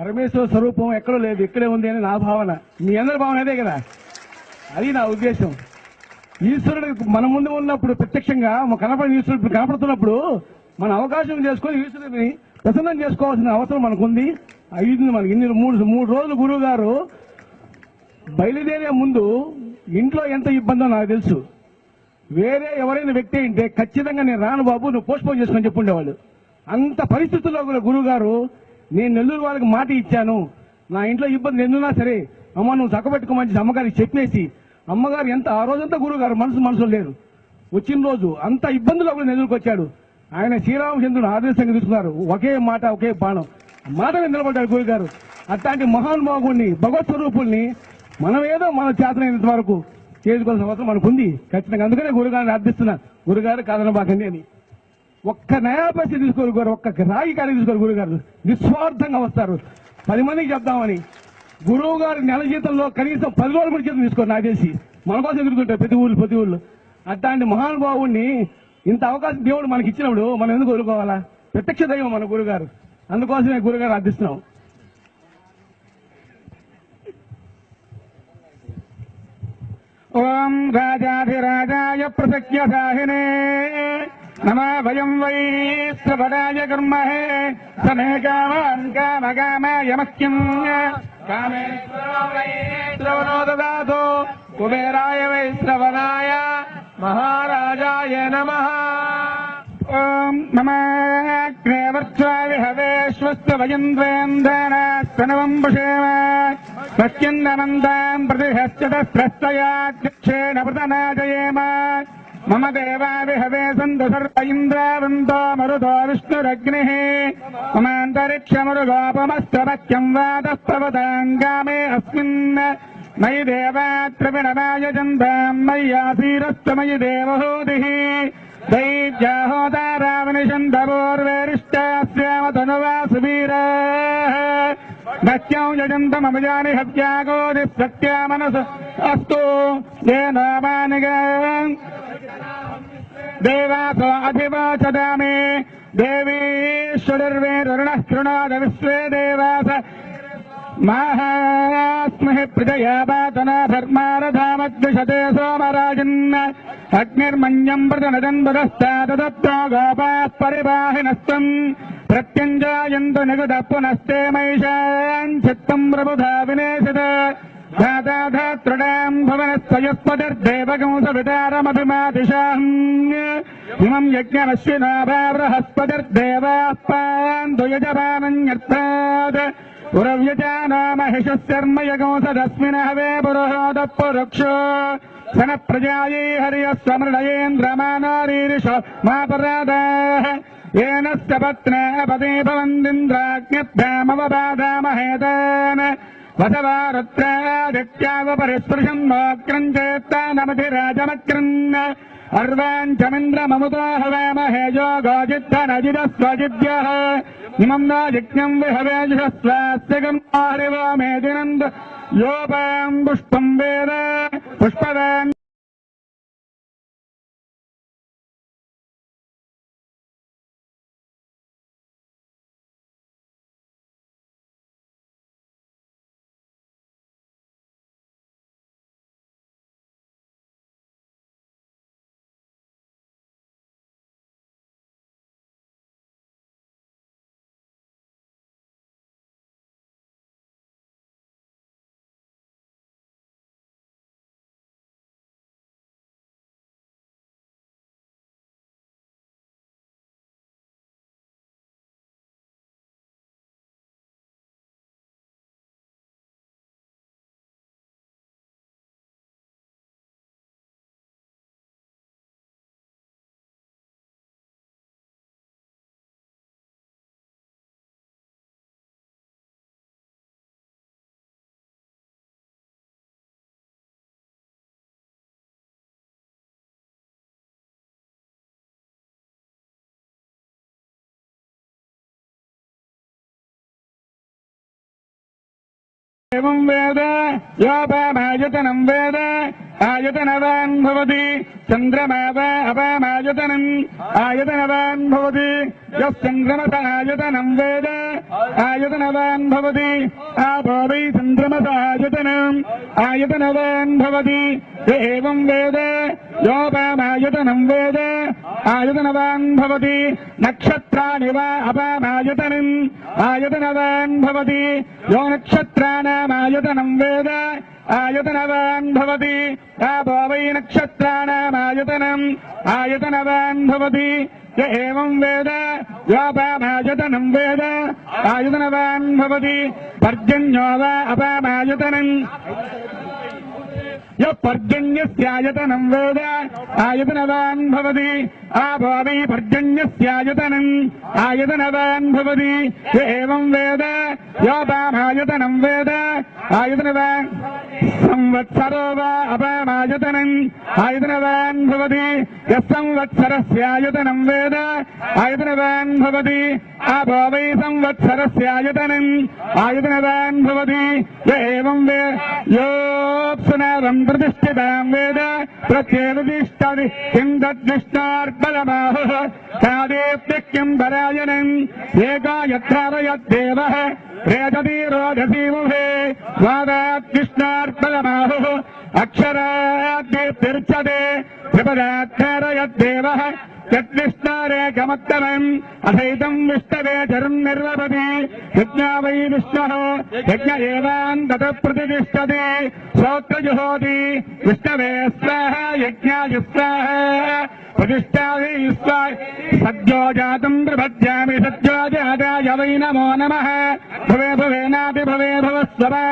పరమేశ్వర స్వరూపం ఎక్కడో లేదు ఇక్కడే ఉంది అని నా భావన. మీ అందరి భావన అదే కదా? అది నా ఉద్దేశం. ఈశ్వరుడు మన ముందు ఉన్నప్పుడు ప్రత్యక్షంగా కనపడిన ఈశ్వరుడు కనపడుతున్నప్పుడు మన అవకాశం చేసుకొని ఈశ్వరుడిని ప్రసన్నం చేసుకోవాల్సిన అవసరం మనకుంది. ఐదు మనకి ఇన్ని మూడు మూడు రోజులు గురువు గారు బయలుదేరే ముందు ఇంట్లో ఎంత ఇబ్బందో నాకు తెలుసు. వేరే ఎవరైనా వ్యక్తి అంటే ఖచ్చితంగా నేను రాను బాబు నువ్వు పోస్ట్పోన్ చేసుకొని చెప్పుండేవాళ్ళు. అంత పరిస్థితుల్లో కూడా గురువు గారు నేను నెల్లూరు వాళ్ళకి మాట ఇచ్చాను. నా ఇంట్లో ఇబ్బంది ఎందున్నా సరే అమ్మ నువ్వు చక్కబెట్టుకోమని అమ్మగారికి చెప్పేసి. అమ్మగారు ఎంత ఆ రోజంతా గురువుగారు మనసు మనసు లేరు. వచ్చిన రోజు అంత ఇబ్బందులు కూడా నెల్లూరుకు వచ్చాడు. ఆయన శ్రీరామచంద్రుడు ఆదర్శంగా తీసుకున్నారు. ఒకే మాట ఒకే బాణం. మాట మీద నిలబడ్డాడు గురుగారు అట్లాంటి మహానుభావుడిని భగవత్ స్వరూపుల్ని మనం ఏదో మన చేతనైనంత వరకు చేసుకోవాల్సిన అవసరం మనకు ఉంది ఖచ్చితంగా అందుకనే గురుగారిని అర్థిస్తున్నా గురుగారు కాదనబాకండి అని. ఒక్క నయా పైసలు తీసుకోరు గురు ఒక్క రాగి తీసుకొని తీసుకోరు గురుగారు నిస్వార్థంగా వస్తారు. పది మందికి చెప్దామని. గురువు గారు నెల జీతంలో కనీసం పది రోజుల ముందు జీతం తీసుకోరు నాకు తెలిసి. మన కోసం ఎదుర్కొంటారు ప్రతి ఊళ్ళు ప్రతి ఊళ్ళు. అట్లాంటి మహానుభావుణ్ణి ఇంత అవకాశం దేవుడు మనకి ఇచ్చినప్పుడు మనం ఎందుకు కోరుకోవాలా? ప్రత్యక్ష దైవం మన గురుగారు అందుకోసమే గురుగారు అర్థిస్తున్నాం. ఓం రాజాధిరాజాయ ప్రసఖ్యసాహినే సాహినే. नम भय वै सफलाय कर्महे समे कामान् कामकामायमह्यम् कामेश्वरो ददातु कुबेराय वै श्रवणाय, महाराजाय नमः। ॐ मम क्रेवर्चाविहवेश्वस्य वयन्द्रेन्द्रनस्तनवम् पुषेम सत्यन्दनन्दाम् प्रतिहश्चतः प्रस्तयाध्यक्षेण मम देवाविहवे सन्त सर्व इन्द्रावन्तो मरुतो विष्णुरग्निः। ममान्तरिक्षमरुगोपमस्तवत्यम् वादः प्रवदाङ्गामे अस्मिन्। मयि देवात्रिविणमाय चन्दाम् मय्यासीरस्तमयि देवहूतिः। दैत्याहोतारावनिषन्तपूर्वेरिष्टास्यामतनुवा सुवीराः भस्यौजन्तमभिजानि हत्यागो निःसत्यामनस अस्तु येन मानिग देवासो मे देवास। माहास्महि प्रजया पातना धर्मारधामद्विषते सोमराजन्। अग्निर्मन्यम् प्रजनजन् दुरस्ता गोपाः परिवाहिनस्तम् ప్రత్యంగాయందు నిగుదప్పునస్తే మైషాం చిత్తం ప్రబుధా వినేశత. ధాతాధాతృడాం భువనస్వయస్పతిర్దేవగంసవితారమభిమాతిశాం ఇమం యజ్ఞమశ్వినా బృహస్పతిర్దేవాః పాన్దుయజమానన్యర్థాత్ ఉరవ్యజానామహిషశర్మయగంసదస్మిన హవే పురుహోదః పురుక్షో సన ప్రజాయై హరియస్వమృడయేంద్రమానారీరిష మాపరాదాః प्रजायै हर्यः समृडयेन्द्रमानारीरिष मापरादाः येन स्य पत्ना पदे भवन्दिन्द्राज्ञभ्यामवबाधामहेतान् वसवा रुद्रादित्यावपरिस्पृशम् नोक्रम् चेत्तानमधिराजमक्रन् अर्वाञ्चमिन्द्रममुतो हवामहे योगोजिद्धनजिदस्वजिद्यः इमम् न यज्ञम् विहवेजुषस्वास्तिकम् हरिवो मेदिनन्द योपाम् पुष्पम् वेद पुष्पवान् एवं वेद योपमायतनं वेद आयतनवान् भवति चन्द्रमाव अपामायतनम् आयतनवान् भवति यश्चन्द्रमत आयतनम् वेद आयतनवान् भवति आपो वै चन्द्रमत आयतनम् आयतनवान् भवति य एवम् वेद योपामायतनम् वेद आयतनवान् भवति नक्षत्राणि वा अपामायतनम् आयतनवान् भवति यो नक्षत्राणामायतनम् वेद ఆయతనవాన్ భవతి ఆపో వై నక్షత్రాణామాయతనం ఆయతనవాన్ భవతి య ఏవం వేద యోపామాయతనం వేద ఆయతనవాన్ భవతి పర్జన్యో వా అపామాయతనం య పర్జన్యస్యాయతనం వేద ఆయతనవాన్ భవతి ఆపో వై పర్జన్యస్యాయతనం ఆయతనవాన్ భవతి య ఏవం వేద యోపామాయతనం వేద ఆయతనవాన్ సంవత్సరో వా అపామాయతనం ఆయతనవాన్ భవతి సంవత్సరస్యాయతనం వేద ఆయతనవాన్ భవతి ఆపో వై సంవత్సరస్యాయతనం ఆయతనవాన్ భవతి ఏం ఏవం వే యోప్సునాదం संप्रतिष्ठितां वेद प्रत्येकतिष्ठति किं तद्दृष्टार्पणमाहुः सादेप्ति किं परायणम् एका यत्रावयद्देवः यद्विष्णारे गमत्तमम् अथैतम् विष्टवे चरम् निर्वपति यज्ञा यज्ञ एवान् तत प्रतिष्ठति श्रोत्रजुहोति विष्णवे स्वाहा नमो नमः। भवे भवेनापि भवे भवस्वरा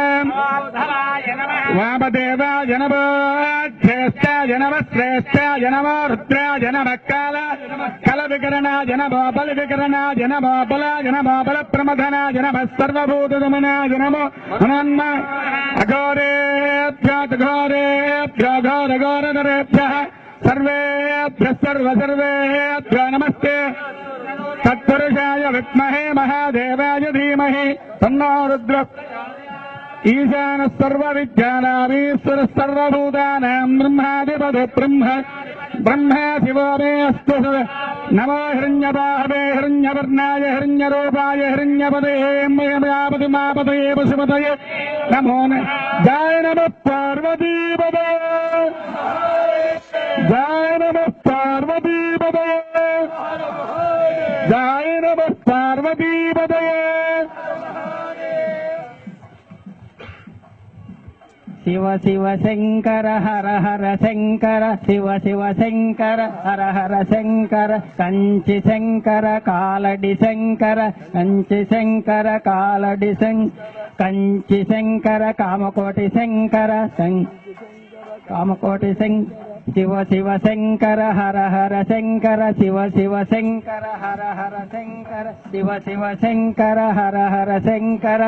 जनम श्रेष्ठाय जनम रुद्राय नम काल कल विकरणाय नमो बल विकरणाय नमो बलाय नमो बल प्रमथनाय नमः सर्वभूत दमनाय नमो हनन्म अघोरेभ्यः घोरेभ्यो घोर घोरधरेभ्यः सर्वेभ्यः सर्व सर्वेभ्यो नमस्ते सत्षा विद्महे महादेवाय धीमहि तन्नो रुद्र ഈശാന സർവവിജ്ഞാനാമീശ്വര സർവഭൂതാനാം ബ്രഹ്മാധിപത് ബ്രഹ്മ ബ്രഹ്മാധിപോമേസ്തു നമോ ഹൃണ്യപാഹവേ ഹൃണ്യവർണായ ഹൃണ്യരൂപായ ഹൃണ്യപതയേ പശുപതയെ. നമോ ജായ നമ പാർവതീപതേ. ജായ നമ శివ శివ శంకర హర హర శంకర శివ శివ శంకర హర హర శంకర కంచి శంకర కాలడి శంకర కంచి శంకర కాలడి శం కంచి శంకర కామకోటి శంకర కామకోటి శంకర శివ శివ శంకర హర హర శంకర శివ శివ శంకర హర హర శంకర శివ శివ శంకర హర హర శంకర